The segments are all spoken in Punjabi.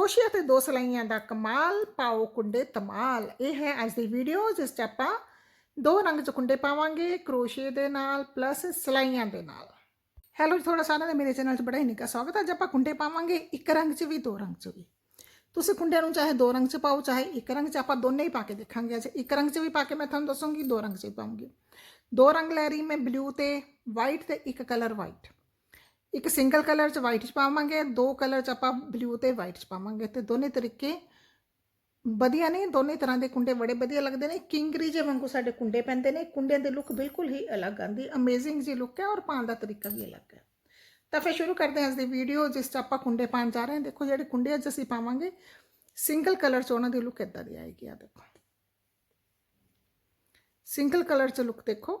ਕਰੋਸ਼ੀਆ ਤੇ ਦੋ ਸਲਾਈਆਂ ਦਾ ਕਮਾਲ, ਪਾਓ ਕੁੰਡੇ ਧਮਾਲ। ਇਹ ਹੈ ਅੱਜ ਦੀ ਵੀਡੀਓ ਜਿਸ 'ਚ ਆਪਾਂ ਦੋ ਰੰਗ 'ਚ ਕੁੰਡੇ ਪਾਵਾਂਗੇ, ਕਰੋਸ਼ੀਏ ਦੇ ਨਾਲ ਪਲੱਸ ਸਲਾਈਆਂ ਦੇ ਨਾਲ। ਹੈਲੋ ਜੀ, ਤੁਹਾਡਾ ਸਾਰਿਆਂ ਦਾ ਮੇਰੇ ਚੈਨਲ 'ਚ ਬੜਾ ਹੀ ਨਿੱਘਾ ਸਵਾਗਤ ਹੈ। ਅੱਜ ਆਪਾਂ ਕੁੰਡੇ ਪਾਵਾਂਗੇ ਇੱਕ ਰੰਗ 'ਚ ਵੀ, ਦੋ ਰੰਗ 'ਚ ਵੀ। ਤੁਸੀਂ ਕੁੰਡਿਆਂ ਨੂੰ ਚਾਹੇ ਦੋ ਰੰਗ 'ਚ ਪਾਓ, ਚਾਹੇ ਇੱਕ ਰੰਗ 'ਚ, ਆਪਾਂ ਦੋਨੇ ਹੀ ਪਾ ਕੇ ਦੇਖਾਂਗੇ ਅੱਜ। ਇੱਕ ਰੰਗ 'ਚ ਵੀ ਪਾ ਕੇ ਮੈਂ ਤੁਹਾਨੂੰ ਦੱਸੂੰਗੀ, ਦੋ ਰੰਗ 'ਚ ਵੀ ਪਾਉਂਗੀ। ਦੋ ਰੰਗ ਲੈ ਰਹੀ ਮੈਂ ਬਲੂ ਤੇ ਵਾਈਟ ਤੇ ਇੱਕ ਕਲਰ ਵਾਈਟ ਇੱਕ ਸਿੰਗਲ ਕਲਰ ਚ ਵਾਈਟ ਚ ਪਾਵਾਂਗੇ, ਦੋ ਕਲਰ ਚ ਆਪਾਂ ਬਲੂ ਤੇ ਵਾਈਟ ਚ ਪਾਵਾਂਗੇ ਤੇ ਦੋਨੇ ਤਰੀਕੇ ਵਧੀਆ ਨੇ, ਦੋਨੇ ਤਰ੍ਹਾਂ ਦੇ ਕੁੰਡੇ ਬੜੇ ਵਧੀਆ ਲੱਗਦੇ ਨੇ। ਕਿੰਗਰੀ ਜੇ ਵਾਂਗੂ ਸਾਡੇ ਕੁੰਡੇ ਪੈਂਦੇ ਨੇ, ਕੁੰਡਿਆਂ ਦੇ ਲੁੱਕ ਬਿਲਕੁਲ ਹੀ ਅਲੱਗ ਆਂਦੀ ਅਮੇਜ਼ਿੰਗ ਜੀ ਲੁੱਕ ਹੈ ਔਰ ਪਾਉਣ ਦਾ ਤਰੀਕਾ ਵੀ ਅਲੱਗ ਹੈ। ਤਾਂ ਫਿਰ ਸ਼ੁਰੂ ਕਰਦੇ ਹਾਂ ਅੱਜ ਦੀ ਵੀਡੀਓ ਜਿਸ ਚ ਆਪਾਂ ਕੁੰਡੇ ਪਾਉਣ ਜਾ ਰਹੇ ਹਾਂ। ਦੇਖੋ ਜਿਹੜੇ ਕੁੰਡੇ ਅੱਜ ਅਸੀਂ ਪਾਵਾਂਗੇ ਸਿੰਗਲ ਕਲਰ ਚ ਉਹਨਾਂ ਦੀ ਲੁੱਕ ਇਦਾਂ ਦੀ ਆਏਗੀ ਆ ਦੇਖੋ। ਸਿੰਗਲ ਕਲਰ ਚ ਲੁੱਕ ਦੇਖੋ,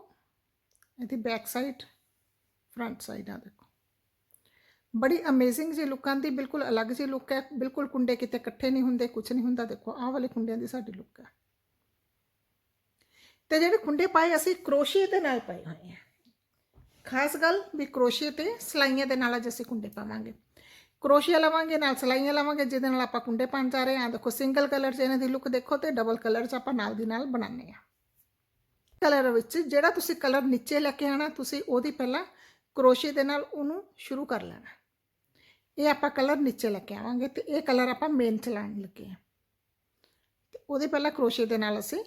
ਇਹਦੀ ਬੈਕ ਸਾਈਡ ਫਰੰਟ ਸਾਈਡ ਆ ਦੇਖੋ। ਬੜੀ ਅਮੇਜ਼ਿੰਗ ਜੀ ਲੁੱਕ ਆਂਦੀ, ਬਿਲਕੁਲ ਅਲੱਗ ਜੀ ਲੁੱਕ ਹੈ, ਬਿਲਕੁਲ ਕੁੰਡੇ ਕਿਤੇ ਇਕੱਠੇ ਨਹੀਂ ਹੁੰਦੇ ਕੁਝ ਨਹੀਂ ਹੁੰਦਾ, ਦੇਖੋ, ਆਹ ਵਾਲੇ ਕੁੰਡਿਆਂ ਦੀ ਸਾਡੀ ਲੁੱਕ ਹੈ। ਤੇ ਜਿਹੜੇ ਕੁੰਡੇ ਪਾਏ, ਅਸੀਂ ਕਰੋਸ਼ੀਏ ਦੇ ਨਾਲ ਪਾਏ ਹੋਏ ਆ। ਖਾਸ ਗੱਲ ਵੀ ਕਰੋਸ਼ੀਏ ਤੇ ਸਲਾਈਆਂ ਦੇ ਨਾਲ ਅੱਜ ਅਸੀਂ ਕੁੰਡੇ ਪਾਵਾਂਗੇ। ਕਰੋਸ਼ੀਆ ਲਵਾਂਗੇ, ਨਾਲ ਸਲਾਈਆਂ ਲਵਾਂਗੇ, ਜਿਹਦੇ ਨਾਲ ਆਪਾਂ ਕੁੰਡੇ ਪਾਣ ਜਾ ਰਹੇ ਹਾਂ। ਦੇਖੋ ਸਿੰਗਲ ਕਲਰ 'ਚ ਇਹਨਾਂ ਦੀ ਲੁੱਕ ਦੇਖੋ ਤੇ ਡਬਲ ਕਲਰ 'ਚ ਆਪਾਂ ਨਾਲ ਦੀ ਨਾਲ ਬਣਾਉਂਦੇ ਆ ਕਲਰ ਵਿੱਚ ਜਿਹੜਾ ਤੁਸੀਂ ਕਲਰ ਨੀਚੇ ਲੈ ਕੇ ਆਣਾ ਤੁਸੀਂ ਉਹਦੀ ਪਹਿਲਾਂ ਕਰੋਸ਼ੀਏ ਦੇ ਨਾਲ ਉਹਨੂੰ ਸ਼ੁਰੂ ਕਰ ਲੈਣਾ। ਇਹ ਆਪਾਂ ਕਲਰ ਨੀਚੇ ਲੈ ਕੇ ਆਵਾਂਗੇ ਤੇ ਇਹ ਕਲਰ ਆਪਾਂ ਮੇਨ ਚਲਾਉਣ ਲੱਗੇ ਆ ਤੇ ਉਹਦੇ ਪਹਿਲਾਂ ਕਰੋਸ਼ੀਏ ਦੇ ਨਾਲ ਅਸੀਂ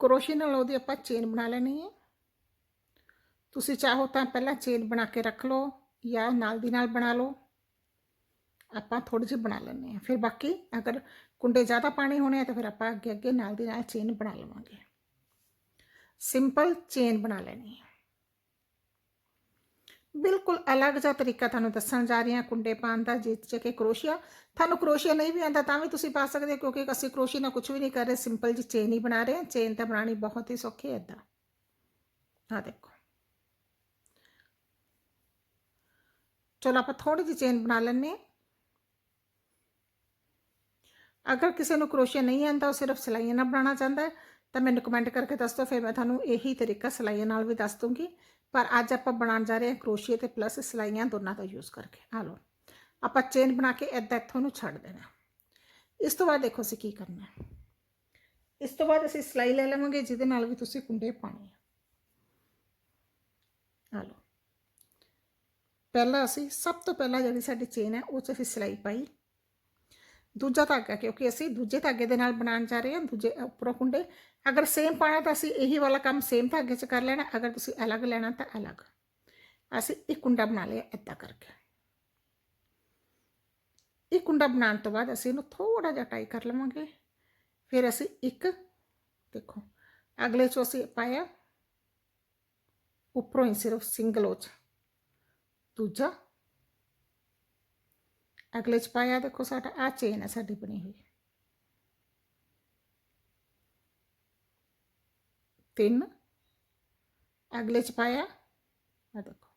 ਕਰੋਸ਼ੀਏ ਨਾਲ ਉਹਦੀ ਆਪਾਂ ਚੇਨ ਬਣਾ ਲੈਣੀ ਹੈ। ਤੁਸੀਂ ਚਾਹੋ ਤਾਂ ਪਹਿਲਾਂ ਚੇਨ ਬਣਾ ਕੇ ਰੱਖ ਲਓ ਜਾਂ ਨਾਲ ਦੀ ਨਾਲ ਬਣਾ ਲਓ। ਆਪਾਂ ਥੋੜੀ ਜਿਹੀ ਬਣਾ ਲੈਂਦੇ ਆ ਫਿਰ ਬਾਕੀ ਅਗਰ ਕੁੰਡੇ ਜ਼ਿਆਦਾ ਪਾਣੀ ਹੋਣੇ ਆ ਤਾਂ ਫਿਰ ਆਪਾਂ ਅੱਗੇ ਅੱਗੇ ਨਾਲ ਦੀ ਨਾਲ ਚੇਨ ਬਣਾ ਲਵਾਂਗੇ। ਸਿੰਪਲ ਚੇਨ ਬਣਾ ਲੈਣੀ ਹੈ। ਬਿਲਕੁਲ ਅਲੱਗ ਜਿਹਾ ਤਰੀਕਾ ਤੁਹਾਨੂੰ ਦੱਸਣ ਜਾ ਰਹੀ ਹਾਂ ਕੁੰਡੇ ਪਾਉਣ ਦਾ ਜਿਸ ਚ ਕਿ ਕਰੋਸ਼ੀਆ। ਤੁਹਾਨੂੰ ਕਰੋਸ਼ੀਆ ਨਹੀਂ ਵੀ ਆਉਂਦਾ, ਤਾਂ ਵੀ ਤੁਸੀਂ ਪਾ ਸਕਦੇ ਹੋ, ਕਿਉਂਕਿ ਅਸੀਂ ਕਰੋਸ਼ੀ ਨਾਲ ਕੁਝ ਵੀ ਨਹੀਂ ਕਰ ਰਹੇ, ਸਿੰਪਲ ਜੀ ਚੇਨ ਹੀ ਬਣਾ ਰਹੇ ਹਾਂ। ਚੇਨ ਤਾਂ ਬਣਾਣੀ ਬਹੁਤ ਹੀ ਸੌਖੀ ਹੈ ਇਦਾਂ ਆ ਦੇਖੋ। ਚਲੋ ਆਪਾਂ ਥੋੜੀ ਜਿਹੀ ਚੇਨ ਬਣਾ ਲੈਂਦੇ ਹਾਂ। ਅਗਰ ਕਿਸੇ ਨੂੰ ਕਰੋਸ਼ੀਆ ਨਹੀਂ ਆਉਂਦਾ, ਉਹ ਸਿਰਫ ਸਿਲਾਈਆਂ ਨਾਲ ਬਣਾਉਣਾ ਚਾਹੁੰਦਾ ਹੈ, ਤਾਂ ਮੈਨੂੰ ਕਮੈਂਟ ਕਰਕੇ ਦੱਸ ਦਿਓ, ਫਿਰ ਮੈਂ ਤੁਹਾਨੂੰ ਇਹੀ ਤਰੀਕਾ ਸਿਲਾਈਆਂ ਨਾਲ ਵੀ ਦੱਸ ਦੂੰਗੀ। ਪਰ ਅੱਜ ਆਪਾਂ ਬਣਾਉਣ ਜਾ ਰਹੇ ਹਾਂ ਕਰੋਸ਼ੀਏ ਤੇ ਪਲੱਸ ਸਲਾਈਆਂ ਦੋਨਾਂ ਦਾ ਯੂਜ਼ ਕਰਕੇ। ਆ ਲਓ, ਆਪਾਂ ਚੇਨ ਬਣਾ ਕੇ ਇੱਦਾਂ ਇੱਥੋਂ ਨੂੰ ਛੱਡ ਦੇਣਾ ਇਸ ਤੋਂ ਬਾਅਦ ਦੇਖੋ ਅਸੀਂ ਕੀ ਕਰਨਾ ਹੈ। ਇਸ ਤੋਂ ਬਾਅਦ ਅਸੀਂ ਸਲਾਈ ਲੈ ਲਵਾਂਗੇ, ਜਿਹਦੇ ਨਾਲ ਵੀ ਤੁਸੀਂ ਕੁੰਡੇ ਪਾਣੇ ਆ ਆ ਲਓ, ਪਹਿਲਾਂ ਅਸੀਂ ਸਭ ਤੋਂ ਪਹਿਲਾਂ ਜਿਹੜੀ ਸਾਡੀ ਚੇਨ ਹੈ, ਉਹ 'ਚ ਅਸੀਂ ਸਲਾਈ ਪਾਈ। ਦੂਜਾ ਧਾਗਾ ਕਿਉਂਕਿ ਅਸੀਂ ਦੂਜੇ ਧਾਗੇ ਦੇ ਨਾਲ ਬਣਾਉਣ ਜਾ ਰਹੇ ਹਾਂ, ਦੂਜੇ ਉੱਪਰੋਂ ਕੁੰਡੇ। ਅਗਰ ਸੇਮ ਪਾਣਾ ਤਾਂ ਅਸੀਂ ਇਹੀ ਵਾਲਾ ਕੰਮ ਸੇਮ ਧਾਗੇ 'ਚ ਕਰ ਲੈਣਾ, ਅਗਰ ਤੁਸੀਂ ਅਲੱਗ ਲੈਣਾ ਤਾਂ ਅਲੱਗ। ਅਸੀਂ ਇੱਕ ਕੁੰਡਾ ਬਣਾ ਲਿਆ ਇੱਦਾਂ ਕਰਕੇ। ਇੱਕ ਕੁੰਡਾ ਬਣਾਉਣ ਤੋਂ ਬਾਅਦ ਅਸੀਂ ਇਹਨੂੰ ਥੋੜਾ ਜਿਹਾ ਟਾਈ ਕਰ ਲਵਾਂਗੇ। ਫਿਰ ਅਸੀਂ ਇੱਕ, ਦੇਖੋ, ਅਗਲੇ 'ਚੋਂ ਅਸੀਂ ਪਾਇਆ, ਉੱਪਰੋਂ ਹੀ ਸਿਰਫ ਸਿੰਗਲ ਉਹ 'ਚ। ਦੂਜਾ ਅਗਲੇ 'ਚ ਪਾਇਆ ਦੇਖੋ ਸਾਡਾ ਆ ਚੇਨ ਹੈ ਸਾਡੀ ਬਣੀ ਹੋਈ। ਤਿੰਨ। ਅਗਲੇ 'ਚ ਪਾਇਆ ਆ ਦੇਖੋ।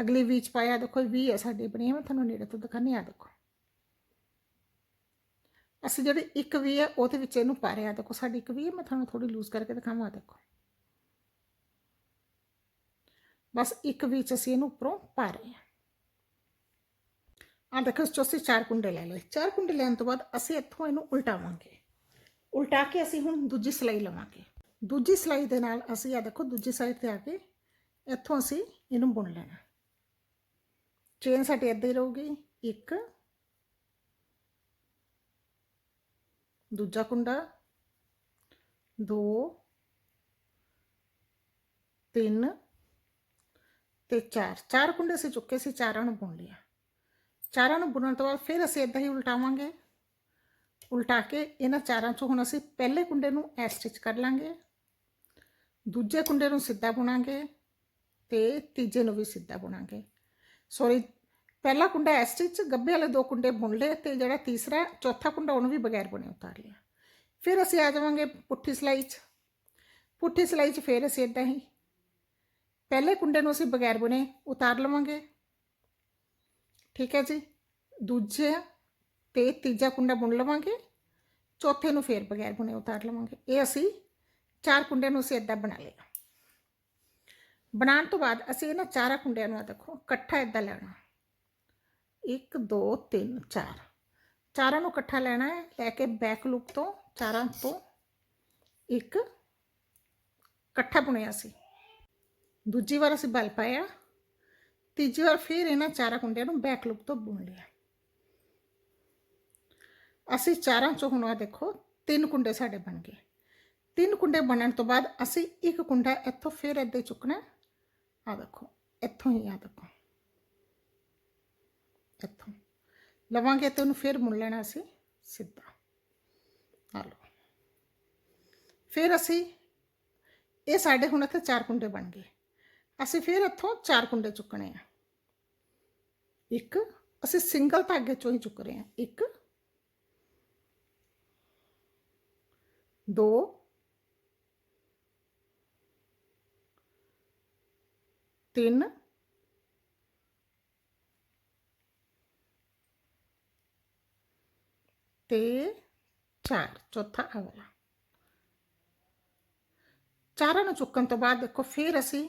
ਅਗਲੀ ਵਿੱਚ ਪਾਇਆ, ਦੇਖੋ 20 ਹੈ ਸਾਡੀ ਬਣੀ ਮੈਂ ਤੁਹਾਨੂੰ ਨੇੜੇ ਤੋਂ ਦਿਖਾਣੀ ਆ ਦੇਖੋ। ਅਸੀਂ ਜਿਹੜੀ ਇੱਕ ਵੀ ਹੈ ਉਹਦੇ ਵਿੱਚ ਇਹਨੂੰ ਪਾ ਰਿਹਾ ਦੇਖੋ ਸਾਡੀ ਇੱਕ ਵੀ ਹੈ ਮੈਂ ਤੁਹਾਨੂੰ ਥੋੜੀ ਲੂਜ਼ ਕਰਕੇ ਦਿਖਾਵਾਂ ਦੇਖੋ। ਬਸ ਇੱਕ ਵਿੱਚ ਅਸੀਂ ਇਹਨੂੰ ਉੱਪਰੋਂ ਪਾ ਰਹੇ ਹਾਂ। ਆ ਦੇਖੋ ਇਸ 'ਚੋਂ ਅਸੀਂ ਚਾਰ ਕੁੰਡੇ ਲੈ ਲਏ ਚਾਰ ਕੁੰਡੇ ਲੈਣ ਤੋਂ ਬਾਅਦ ਅਸੀਂ ਇੱਥੋਂ ਇਹਨੂੰ ਉਲਟਾਵਾਂਗੇ। ਉਲਟਾ ਕੇ ਅਸੀਂ ਹੁਣ ਦੂਜੀ ਸਲਾਈ ਲਵਾਂਗੇ। ਦੂਜੀ ਸਲਾਈ ਦੇ ਨਾਲ ਅਸੀਂ ਆ ਦੇਖੋ ਦੂਜੀ ਸਾਈਡ ਤੇ ਆ ਕੇ ਇੱਥੋਂ ਅਸੀਂ ਇਹਨੂੰ ਬੁਣ ਲੈਣਾ। ਚੇਨ ਸਾਡੀ ਇੱਦਾਂ ਹੀ ਰਹੂਗੀ। ਇੱਕ, ਦੂਜਾ ਕੁੰਡਾ, ਦੋ, ਤਿੰਨ ਤੇ ਚਾਰ। ਚਾਰ ਕੁੰਡੇ ਅਸੀਂ ਚੁੱਕੇ ਸੀ, ਚਾਰਾਂ ਨੂੰ ਬੁਣ ਲਿਆ। ਚਾਰਾਂ ਨੂੰ ਬੁਣਨ ਤੋਂ ਬਾਅਦ ਫਿਰ ਅਸੀਂ ਇਦਾਂ ਹੀ ਉਲਟਾਵਾਂਗੇ। ਉਲਟਾ ਕੇ ਇਹਨਾਂ ਚਾਰਾਂ ਚੋਂ ਹੁਣ ਅਸੀਂ ਪਹਿਲੇ ਕੁੰਡੇ ਨੂੰ ਐ ਸਟਿਚ ਕਰ ਲਾਂਗੇ। ਦੂਜੇ ਕੁੰਡੇ ਨੂੰ ਸਿੱਧਾ ਬੁਣਾਂਗੇ ਤੇ ਤੀਜੇ ਨੂੰ ਵੀ ਸਿੱਧਾ ਬੁਣਾਂਗੇ। ਸੌਰੀ ਪਹਿਲਾ ਕੁੰਡਾ ਐ ਸਟਿਚ ਗੱਬੇ ਵਾਲੇ ਦੋ ਕੁੰਡੇ ਬੁਣ ਲਏ ਤੇ ਜਿਹੜਾ ਤੀਸਰਾ, ਚੌਥਾ ਕੁੰਡਾ ਉਹਨੂੰ ਵੀ ਬਗੈਰ ਬੁਣੇ ਉਤਾਰ ਲਿਆ। ਫਿਰ ਅਸੀਂ ਆ ਜਾਵਾਂਗੇ ਪੁੱਠੀ ਸਲਾਈ 'ਚ। ਪੁੱਠੀ ਸਲਾਈ 'ਚ ਫਿਰ ਅਸੀਂ ਇਦਾਂ ਹੀ ਪਹਿਲੇ ਕੁੰਡੇ ਨੂੰ ਅਸੀਂ ਬਗੈਰ ਬੁਣੇ ਉਤਾਰ ਲਵਾਂਗੇ। ਠੀਕ ਹੈ ਜੀ। ਦੂਜੇ ਤੇ ਤੀਜਾ ਕੁੰਡਾ ਬੁਣ ਲਵਾਂਗੇ। ਚੌਥੇ ਨੂੰ ਫੇਰ ਬਗੈਰ ਬੁਣੇ ਉਤਾਰ ਲਵਾਂਗੇ। ਇਹ ਅਸੀਂ ਚਾਰ ਕੁੰਡਿਆਂ ਨੂੰ ਅਸੀਂ ਇਦਾਂ ਬਣਾ ਲਿਆ ਬਣਾਉਣ ਤੋਂ ਬਾਅਦ ਅਸੀਂ ਇਹਨਾਂ ਚਾਰਾਂ ਕੁੰਡਿਆਂ ਨੂੰ ਆ ਦੇਖੋ, ਇਕੱਠਾ ਇਦਾਂ ਲੈਣਾ। 1 2 3 4 ਚਾਰਾਂ ਨੂੰ ਇਕੱਠਾ ਲੈਣਾ ਹੈ, ਲੈ ਕੇ ਬੈਕ ਲੂਪ ਤੋਂ, ਚਾਰਾਂ ਤੋਂ ਇੱਕ ਇਕੱਠਾ ਬੁਣਿਆ ਸੀ। ਦੂਜੀ ਵਾਰ ਅਸੀਂ ਬਲ ਪਾਇਆ ਤੀਜੀ ਵਾਰ ਫਿਰ ਇਹਨਾਂ ਚਾਰਾਂ ਕੁੰਡਿਆਂ ਨੂੰ ਬੈਕ ਲੂਪ ਤੋਂ ਬੁਣ ਲਿਆ ਅਸੀਂ ਚਾਰਾਂ ਚੋਂ ਹੁਣ ਆ ਦੇਖੋ ਤਿੰਨ ਕੁੰਡੇ ਸਾਡੇ ਬਣ ਗਏ ਤਿੰਨ ਕੁੰਡੇ ਬਣਨ ਤੋਂ ਬਾਅਦ ਅਸੀਂ ਇੱਕ ਕੁੰਡਾ ਇੱਥੋਂ ਫਿਰ ਇੱਦਾਂ ਹੀ ਚੁੱਕਣਾ ਆ ਦੇਖੋ ਇੱਥੋਂ ਹੀ ਆ ਦੇਖੋ ਇੱਥੋਂ ਲਵਾਂਗੇ ਤੇ ਉਹਨੂੰ ਫਿਰ ਮੁੜ ਲੈਣਾ ਅਸੀਂ ਸਿੱਧਾ ਆ ਲਓ ਫਿਰ ਅਸੀਂ ਇਹ ਸਾਡੇ ਹੁਣ ਇੱਥੇ ਚਾਰ ਕੁੰਡੇ ਬਣ ਗਏ ਅਸੀਂ ਫਿਰ ਇੱਥੋਂ ਚਾਰ ਕੁੰਡੇ ਚੁੱਕਣੇ ਆ ਇੱਕ ਅਸੀਂ ਸਿੰਗਲ ਧਾਗੇ ਚੋਂ ਹੀ ਚੁੱਕ ਰਹੇ ਆ ਇੱਕ ਦੋ ਤਿੰਨ ਤੇ ਚਾਰ ਚੌਥਾ ਆ ਵਾਲਾ ਚਾਰਾਂ ਨੂੰ ਚੁੱਕਣ ਤੋਂ ਬਾਅਦ ਦੇਖੋ ਫਿਰ ਅਸੀਂ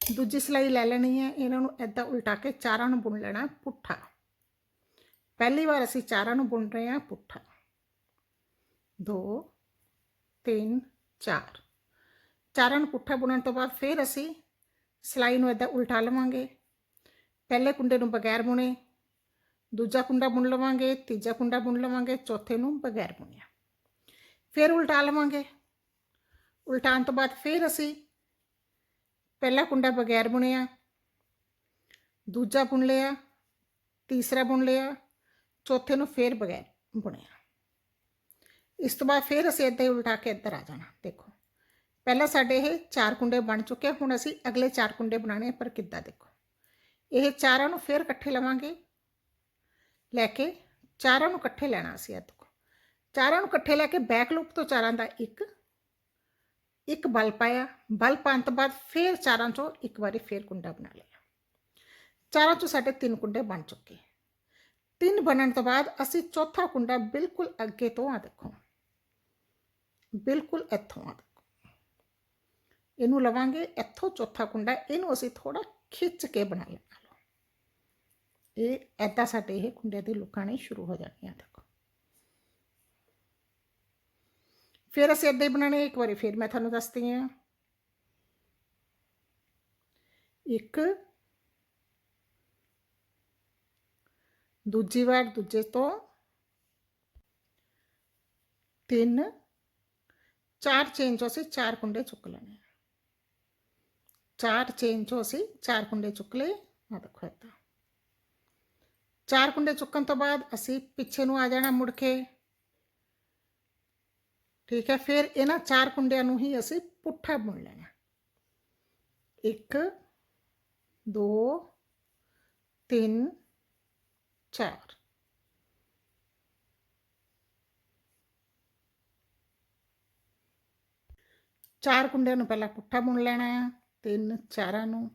ਦੂਜੀ ਸਲਾਈ ਲੈ ਲੈਣੀ ਹੈ, ਇਹਨਾਂ ਨੂੰ ਐਦਾਂ ਉਲਟਾ ਕੇ ਚਾਰਾਂ ਨੂੰ ਬੁਣ ਲੈਣਾ ਪੁੱਠਾ। ਪਹਿਲੀ ਵਾਰ ਅਸੀਂ ਚਾਰਾਂ ਨੂੰ ਬੁਣ ਰਹੇ ਹਾਂ ਪੁੱਠਾ। 2 3 4 ਚਾਰਾਂ ਨੂੰ ਪੁੱਠਾ ਬੁਣਨ ਤੋਂ ਬਾਅਦ ਫਿਰ ਅਸੀਂ ਸਲਾਈ ਨੂੰ ਐਦਾਂ ਉਲਟਾ ਲਵਾਂਗੇ। ਪਹਿਲੇ ਕੁੰਡੇ ਨੂੰ ਬਗੈਰ ਬੁਣੇ, ਦੂਜਾ ਕੁੰਡਾ ਬੁਣ ਲਵਾਂਗੇ, ਤੀਜਾ ਕੁੰਡਾ ਬੁਣ ਲਵਾਂਗੇ, ਚੌਥੇ ਨੂੰ ਬਗੈਰ ਬੁਣਿਆ। ਫਿਰ ਉਲਟਾ ਲਵਾਂਗੇ। ਉਲਟਾਉਣ ਤੋਂ ਬਾਅਦ ਫਿਰ ਅਸੀਂ ਪਹਿਲਾ ਕੁੰਡਾ ਬਗੈਰ ਬੁਣਿਆ, ਦੂਜਾ ਬੁਣ ਲਿਆ, ਤੀਸਰਾ ਬੁਣ ਲਿਆ, ਚੌਥੇ ਨੂੰ ਫਿਰ ਬਗੈਰ ਬੁਣਿਆ। ਇਸ ਤੋਂ ਬਾਅਦ ਫਿਰ ਅਸੀਂ ਇੱਦਾਂ ਹੀ ਉਲਟਾ ਕੇ ਇੱਧਰ ਆ ਜਾਣਾ, ਦੇਖੋ। ਪਹਿਲਾਂ ਸਾਡੇ ਇਹ ਚਾਰ ਕੁੰਡੇ ਬਣ ਚੁੱਕੇ ਹੁਣ ਅਸੀਂ ਅਗਲੇ ਚਾਰ ਕੁੰਡੇ ਬਣਾਉਣੇ ਪਰ ਕਿੱਦਾਂ ਦੇਖੋ। ਇਹ ਚਾਰਾਂ ਨੂੰ ਫਿਰ ਇਕੱਠੇ ਲਵਾਂਗੇ। ਲੈ ਕੇ ਚਾਰਾਂ ਨੂੰ ਇਕੱਠੇ ਲੈਣਾ ਅਸੀਂ ਇਹ ਦੇਖੋ। ਚਾਰਾਂ ਨੂੰ ਇਕੱਠੇ ਲੈ ਕੇ ਬੈਕ ਲੂਪ ਤੋਂ ਚਾਰਾਂ ਦਾ ਇੱਕ ਇੱਕ ਬਲ ਪਾਇਆ ਬਲ ਪਾਉਣ ਤੋਂ ਬਾਅਦ ਫਿਰ ਚਾਰਾਂ ਚੋਂ ਇੱਕ ਵਾਰੀ ਫਿਰ ਕੁੰਡਾ ਬਣਾ ਲਿਆ ਚਾਰਾਂ ਚੋਂ ਸਾਡੇ ਤਿੰਨ ਕੁੰਡੇ ਬਣ ਚੁੱਕੇ ਤਿੰਨ ਬਣਨ ਤੋਂ ਬਾਅਦ ਅਸੀਂ ਚੌਥਾ ਕੁੰਡਾ ਬਿਲਕੁਲ ਅੱਗੇ ਤੋਂ ਆ ਦੇਖੋ ਬਿਲਕੁਲ ਇੱਥੋਂ ਆ ਦੇਖੋ ਇਹਨੂੰ ਲਵਾਂਗੇ ਇੱਥੋਂ ਚੌਥਾ ਕੁੰਡਾ ਇਹਨੂੰ ਅਸੀਂ ਥੋੜਾ ਖਿੱਚ ਕੇ ਬਣਾ ਲੈਣਾ ਇਹ ਐਦਾਂ ਸਾਡੇ ਇਹ ਕੁੰਡੇ ਦੀ ਲੁਕਾਣੀ ਸ਼ੁਰੂ ਹੋ ਜਾਣੀਆਂ ਦੇਖੋ ਫਿਰ ਅਸੀਂ ਇੱਦਾਂ ਹੀ ਬਣਾਣੇ ਇੱਕ ਵਾਰੀ ਫਿਰ ਮੈਂ ਤੁਹਾਨੂੰ ਦੱਸਦੀ ਹਾਂ ਇੱਕ ਦੂਜੀ ਵਾਰ ਦੂਜੇ ਤੋਂ ਤਿੰਨ ਚਾਰ ਚੇਨ ਚੋਂ ਅਸੀਂ ਚਾਰ ਕੁੰਡੇ ਚੁੱਕ ਲੈਣੇ ਚਾਰ ਚੇਨ ਚੋਂ ਅਸੀਂ ਚਾਰ ਕੁੰਡੇ ਚੁੱਕ ਲਏ ਆ ਦੇਖੋ ਇੱਦਾਂ ਚਾਰ ਕੁੰਡੇ ਚੁੱਕਣ ਤੋਂ ਬਾਅਦ ਅਸੀਂ ਪਿੱਛੇ ਨੂੰ ਆ ਜਾਣਾ ਮੁੜ ਕੇ ਠੀਕ ਹੈ, ਫਿਰ ਇਹਨਾਂ ਚਾਰ ਕੁੰਡਿਆਂ ਨੂੰ ਹੀ ਅਸੀਂ ਪੁੱਠਾ ਬੁਣ ਲੈਣਾ 1 2 3 4 ਚਾਰ। ਕੁੰਡਿਆਂ ਨੂੰ ਪਹਿਲਾਂ ਪੁੱਠਾ ਬੁਣ ਲੈਣਾ ਹੈ, ਤਿੰਨ ਚਾਰਾਂ ਨੂੰ।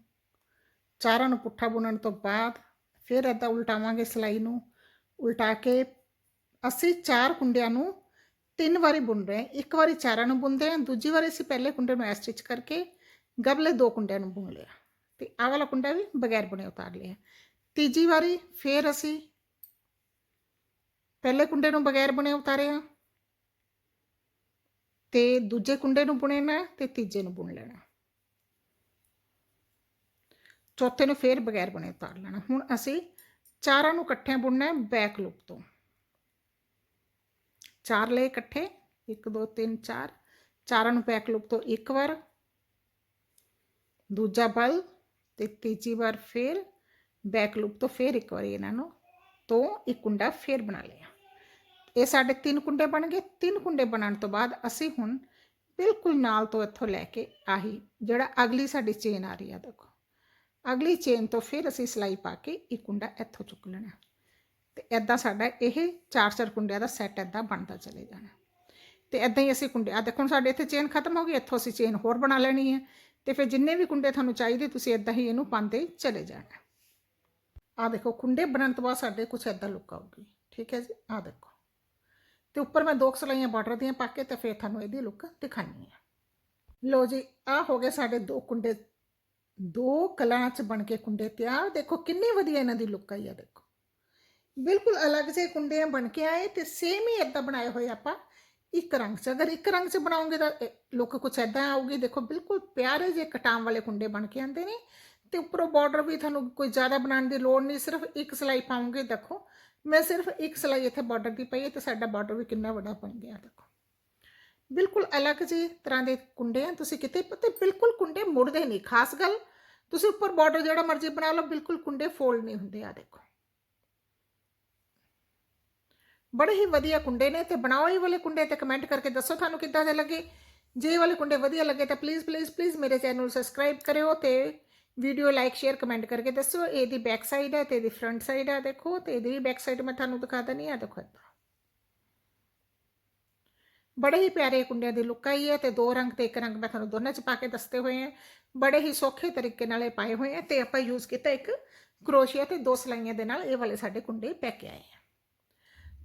ਚਾਰਾਂ ਨੂੰ ਪੁੱਠਾ ਬੁਣਨ ਤੋਂ ਬਾਅਦ ਫਿਰ ਇੱਦਾਂ ਉਲਟਾਵਾਂਗੇ ਸਲਾਈ ਨੂੰ। ਉਲਟਾ ਕੇ ਅਸੀਂ ਚਾਰ ਕੁੰਡਿਆਂ ਨੂੰ ਤਿੰਨ ਵਾਰੀ ਬੁਣ ਰਹੇ ਹਾਂ। ਇੱਕ ਵਾਰੀ ਚਾਰਾਂ ਨੂੰ ਬੁਣਦੇ ਹਾਂ, ਦੂਜੀ ਵਾਰੀ ਅਸੀਂ ਪਹਿਲੇ ਕੁੰਡੇ ਨੂੰ ਐ ਸਟਿਚ ਕਰਕੇ ਗਬਲੇ ਦੋ ਕੁੰਡਿਆਂ ਨੂੰ ਬੁਣ ਲਿਆ। ਤੇ ਆਹ ਵਾਲਾ ਕੁੰਡਾ ਵੀ ਬਗੈਰ ਬੁਣੇ ਉਤਾਰ ਲਿਆ। ਤੀਜੀ ਵਾਰੀ ਫਿਰ ਅਸੀਂ ਪਹਿਲੇ ਕੁੰਡੇ ਨੂੰ ਬਗੈਰ ਬੁਣੇ ਉਤਾਰਿਆ। ਤੇ ਦੂਜੇ ਕੁੰਡੇ ਨੂੰ ਬੁਣੇਣਾ ਤੇ ਤੀਜੇ ਨੂੰ ਬੁਣ ਲੈਣਾ। ਚੌਥੇ ਨੂੰ ਫੇਰ ਬਗੈਰ ਬੁਣੇ ਉਤਾਰ ਲੈਣਾ। ਹੁਣ ਅਸੀਂ ਚਾਰਾਂ ਨੂੰ ਇਕੱਠਿਆਂ ਬੁਣਨਾ ਹੈ ਬੈਕ ਲੂਪ ਤੋਂ। ਚਾਰ ਲਏ ਇਕੱਠੇ 1 2 3 4 ਚਾਰਾਂ ਨੂੰ ਬੈਕ ਲੂਪ ਤੋਂ ਇੱਕ ਵਾਰ। ਦੂਜਾ ਬਲ ਤੇ ਤੀਜੀ ਵਾਰ ਫੇਰ ਬੈਕ ਲੂਪ ਤੋਂ ਫੇਰ ਇੱਕ ਵਾਰੀ ਇਹਨਾਂ ਨੂੰ ਤੋਂ ਇੱਕ ਕੁੰਡਾ ਫੇਰ ਬਣਾ ਲਿਆ। ਇਹ ਸਾਡੇ ਤਿੰਨ ਕੁੰਡੇ ਬਣ ਗਏ। ਤਿੰਨ ਕੁੰਡੇ ਬਣਾਉਣ ਤੋਂ ਬਾਅਦ ਅਸੀਂ ਹੁਣ ਬਿਲਕੁਲ ਨਾਲ ਤੋਂ ਇੱਥੋਂ ਲੈ ਕੇ ਆਹੀ ਜਿਹੜਾ ਅਗਲੀ ਸਾਡੀ ਚੇਨ ਆ ਰਹੀ ਆ ਦੇਖੋ। ਅਗਲੀ ਚੇਨ ਤੋਂ ਫਿਰ ਅਸੀਂ ਸਲਾਈ ਪਾ ਕੇ ਇੱਕ ਕੁੰਡਾ ਇੱਥੋਂ ਚੁੱਕ ਲੈਣਾ। ਤੇ ਐਦਾਂ ਸਾਡਾ ਇਹ ਚਾਰ ਚਾਰ ਕੁੰਡਿਆਂ ਦਾ ਸੈੱਟ ਐਦਾਂ ਬਣਦਾ ਚਲੇ ਜਾਣਾ। ਤੇ ਐਦਾਂ ਹੀ ਅਸੀਂ ਕੁੰਡੇ ਆ ਦੇਖੋ ਹੁਣ ਸਾਡੇ ਇੱਥੇ ਚੇਨ ਖਤਮ ਹੋ ਗਈ, ਇੱਥੋਂ ਅਸੀਂ ਚੇਨ ਹੋਰ ਬਣਾ ਲੈਣੀ ਹੈ। ਤੇ ਫਿਰ ਜਿੰਨੇ ਵੀ ਕੁੰਡੇ ਤੁਹਾਨੂੰ ਚਾਹੀਦੇ, ਤੁਸੀਂ ਐਦਾਂ ਹੀ ਇਹਨੂੰ ਪਾਉਂਦੇ ਚਲੇ ਜਾਣਾ। ਆ ਦੇਖੋ, ਕੁੰਡੇ ਬਣਨ ਤੋਂ ਬਾਅਦ ਸਾਡੇ ਕੁਝ ਐਦਾਂ ਲੁੱਕ ਆਊਗੀ। ਠੀਕ ਹੈ ਜੀ? ਆ ਦੇਖੋ। ਤੇ ਉੱਪਰ ਮੈਂ ਦੋ ਕੁ ਸਲਾਈਆਂ ਬਾਰਡਰ ਦੀਆਂ ਪਾ ਕੇ ਤੇ ਫਿਰ ਤੁਹਾਨੂੰ ਇਹਦੀ ਲੁੱਕ ਦਿਖਾਣੀ ਹੈ ਲੋ ਜੀ ਆ ਹੋ ਗਏ ਸਾਡੇ ਦੋ ਕੁੰਡੇ। ਦੋ ਕਲਾਂ ਚ ਬਣ ਕੇ ਕੁੰਡੇ ਤਿਆਰ। ਦੇਖੋ ਕਿੰਨੀ ਵਧੀਆ ਇਹਨਾਂ ਦੀ ਲੁੱਕ ਆਈ ਆ, ਦੇਖੋ। ਬਿਲਕੁਲ ਅਲੱਗ ਜਿਹੇ ਕੁੰਡੇ ਬਣ ਕੇ ਆਏ ਤੇ ਸੇਮ ਹੀ ਇਦਾਂ ਬਣਾਏ ਹੋਏ ਆਪਾਂ ਇੱਕ ਰੰਗ 'ਚ ਅਗਰ ਇੱਕ ਰੰਗ 'ਚ ਬਣਾਉਂਗੇ ਤਾਂ ਲੁੱਕ ਕੁਛ ਇਦਾਂ ਆਊਗੀ ਦੇਖੋ ਬਿਲਕੁਲ ਪਿਆਰੇ ਜਿਹੇ ਕਟਾਮ ਵਾਲੇ ਕੁੰਡੇ ਬਣ ਕੇ ਆਉਂਦੇ ਨੇ ਤੇ ਉੱਪਰੋਂ ਬਾਰਡਰ ਵੀ ਤੁਹਾਨੂੰ ਕੋਈ ਜ਼ਿਆਦਾ ਬਣਾਉਣ ਦੀ ਲੋੜ ਨਹੀਂ ਸਿਰਫ ਇੱਕ ਸਲਾਈ ਪਾਉਂਗੇ ਦੇਖੋ ਮੈਂ ਸਿਰਫ ਇੱਕ ਸਲਾਈ ਇੱਥੇ ਬਾਰਡਰ ਦੀ ਪਈ ਹੈ ਤੇ ਸਾਡਾ ਬਾਰਡਰ ਵੀ ਕਿੰਨਾ ਵੱਡਾ ਬਣ ਗਿਆ ਦੇਖੋ ਬਿਲਕੁਲ ਅਲੱਗ ਜਿਹੇ ਤਰ੍ਹਾਂ ਦੇ ਕੁੰਡੇ ਆ ਤੁਸੀਂ ਕਿਤੇ ਤੇ ਬਿਲਕੁਲ ਕੁੰਡੇ ਮੁੜਦੇ ਨਹੀਂ ਖਾਸ ਗੱਲ ਤੁਸੀਂ ਉੱਪਰ ਬਾਰਡਰ ਜਿਹੜਾ ਮਰਜ਼ੀ ਬਣਾ ਲਓ ਬਿਲਕੁਲ ਕੁੰਡੇ ਫੋਲਡ ਨਹੀਂ ਹੁੰਦੇ ਆ ਦੇਖੋ ਬੜੇ ਹੀ ਵਧੀਆ ਕੁੰਡੇ ਨੇ ਤੇ ਬਣਾਓ ਇਹ ਵਾਲੇ ਕੁੰਡੇ ਤੇ ਕਮੈਂਟ ਕਰਕੇ ਦੱਸੋ ਤੁਹਾਨੂੰ ਕਿੱਦਾਂ ਦੇ ਲੱਗੇ। ਜੇ ਇਹ ਵਾਲੇ ਕੁੰਡੇ ਵਧੀਆ ਲੱਗੇ ਤਾਂ ਪਲੀਜ਼ ਪਲੀਜ਼ ਪਲੀਜ਼ ਮੇਰੇ ਚੈਨਲ ਨੂੰ ਸਬਸਕ੍ਰਾਈਬ ਕਰਿਓ ਤੇ ਵੀਡੀਓ ਲਾਈਕ ਸ਼ੇਅਰ ਕਮੈਂਟ ਕਰਕੇ ਦੱਸੋ। ਇਹਦੀ ਬੈਕ ਸਾਈਡ ਹੈ ਤੇ ਇਹਦੀ ਫਰੰਟ ਸਾਈਡ ਹੈ ਦੇਖੋ ਤੇ ਇਹਦੀ ਬੈਕ ਸਾਈਡ ਮੈਂ ਤੁਹਾਨੂੰ ਦਿਖਾ ਦਨੀ ਆ ਦੇਖੋ ਇੱਦਾਂ ਬੜੇ ਹੀ ਪਿਆਰੇ ਕੁੰਡਿਆਂ ਦੀ ਲੁੱਕ ਆਈ ਹੈ ਤੇ ਦੋ ਰੰਗ ਤੇ ਇੱਕ ਰੰਗ ਮੈਂ ਤੁਹਾਨੂੰ ਦੋਨਾਂ ਚ ਪਾ ਕੇ ਦੱਸਦੇ ਹੋਏ ਆ। ਬੜੇ ਹੀ ਸੌਖੇ ਤਰੀਕੇ ਨਾਲ ਇਹ ਪਾਏ ਹੋਏ ਆ ਤੇ ਆਪਾਂ ਯੂਜ਼ ਕੀਤਾ ਇੱਕ ਕਰੋਸ਼ੀਆ ਤੇ ਦੋ ਸਲਾਈਆਂ ਦੇ ਨਾਲ ਇਹ ਵਾਲੇ ਸਾਡੇ ਕੁੰਡੇ ਪੈ ਕੇ ਆਏ ਆ।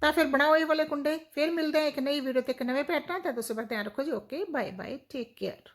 ਤਾਂ ਫਿਰ ਬਣਾਓ ਇਹ ਵਾਲੇ ਕੁੰਡੇ, ਫਿਰ ਮਿਲਦੇ ਹਾਂ ਇੱਕ ਨਈ ਵੀਡੀਓ ਤੇ ਇੱਕ ਨਵੇਂ ਪੈਟਰਨ ਤਾਂ। ਤੁਸੀਂ ਬਸ ਧਿਆਨ ਰੱਖੋ ਜੀ okay bye bye take care